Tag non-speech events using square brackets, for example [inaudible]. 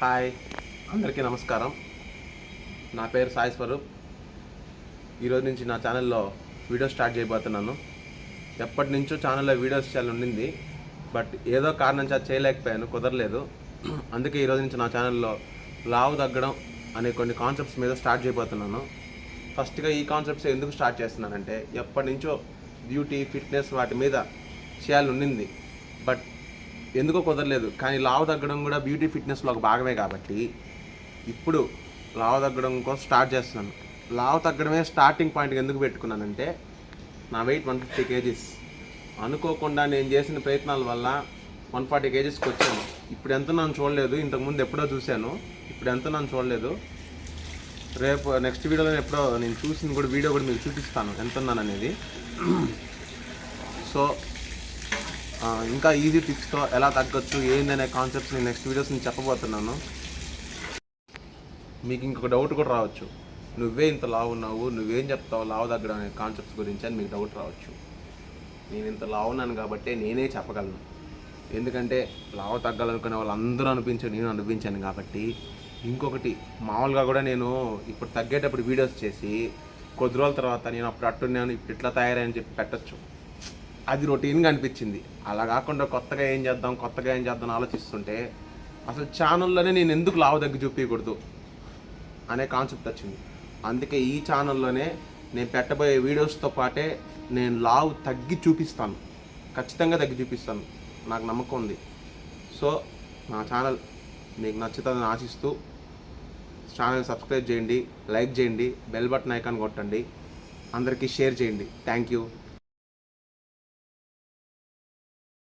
Hi అందరికీ నమస్కారం. నా పేరు సాయి స్వరూప్. ఈరోజు నుంచి నా ఛానల్లో వీడియో స్టార్ట్ చేయబోతున్నాను. ఎప్పటి నుంచో ఛానల్లో వీడియోస్ చేయాలి ఉండింది. బట్ ఏదో కారణం చేత చేయలేకపోయాను కుదరలేదు. అందుకే ఈరోజు నుంచి నా ఛానల్లో లావు తగ్గడం అనే కొన్ని కాన్సెప్ట్స్ మీద స్టార్ట్ చేయబోతున్నాను. ఫస్ట్గా ఈ కాన్సెప్ట్స్ ఎందుకు స్టార్ట్ చేస్తున్నానంటే ఎప్పటి నుంచో బ్యూటీ ఫిట్నెస్ వాటి మీద చేయాలని ఉండింది. బట్ ఎందుకో కుదరలేదు. కానీ లావు తగ్గడం కూడా బ్యూటీ ఫిట్నెస్లో ఒక భాగమే కాబట్టి ఇప్పుడు లావు తగ్గడం కోసం స్టార్ట్ చేస్తున్నాను. లావు తగ్గడమే స్టార్టింగ్ పాయింట్ ఎందుకు పెట్టుకున్నానంటే నా వెయిట్ వన్ ఫిఫ్టీ కేజీస్ అనుకోకుండా నేను చేసిన ప్రయత్నాల వల్ల వన్ ఫార్టీ కేజీస్కి వచ్చాను. ఇప్పుడు ఎంత నన్ను చూడలేదు. ఇంతకుముందు ఎప్పుడో చూశాను. ఇప్పుడు ఎంత నన్ను చూడలేదు. రేపు నెక్స్ట్ వీడియోలో ఎప్పుడో నేను చూసిన కూడా వీడియో కూడా మీకు చూపిస్తాను. ఎంత ఉన్నాను అనేది సో [clears throat] ఇంకా ఈజీ టిప్స్తో ఎలా తగ్గొచ్చు ఏందనే కాన్సెప్ట్స్ నేను నెక్స్ట్ వీడియోస్ నేను చెప్పబోతున్నాను. మీకు ఇంకొక డౌట్ కూడా రావచ్చు. నువ్వే ఇంత లావు ఉన్నావు నువ్వేం చెప్తావు లావు తగ్గడం అనే కాన్సెప్ట్స్ గురించి అని మీకు డౌట్ రావచ్చు. నేను ఇంత లావు ఉన్నాను కాబట్టి నేనే చెప్పగలను. ఎందుకంటే లావు తగ్గాలనుకునే వాళ్ళందరూ అనిపించాను నేను అనిపించాను కాబట్టి. ఇంకొకటి మామూలుగా కూడా నేను ఇప్పుడు తగ్గేటప్పుడు వీడియోస్ చేసి కొద్ది రోజుల తర్వాత నేను అప్పుడు అట్టున్నాను ఇప్పుడు ఇట్లా తయారని చెప్పి పెట్టచ్చు. అది రొటీన్గా అనిపించింది. అలా కాకుండా కొత్తగా ఏం చేద్దాం కొత్తగా ఏం చేద్దాం ఆలోచిస్తుంటే అసలు ఛానల్లోనే నేను ఎందుకు లావు దగ్గర చూపించకూడదు అనే కాన్సెప్ట్ వచ్చింది. అందుకే ఈ ఛానల్లోనే నేను పెట్టబోయే వీడియోస్తో పాటే నేను లావు తగ్గి చూపిస్తాను. ఖచ్చితంగా తగ్గి చూపిస్తాను. నాకు నమ్మకం ఉంది. సో నా ఛానల్ మీకు నచ్చుతుందని ఆశిస్తూ ఛానల్ సబ్స్క్రైబ్ చేయండి లైక్ చేయండి బెల్ బటన్ ఐకాన్ కొట్టండి. అందరికీ షేర్ చేయండి. Thank you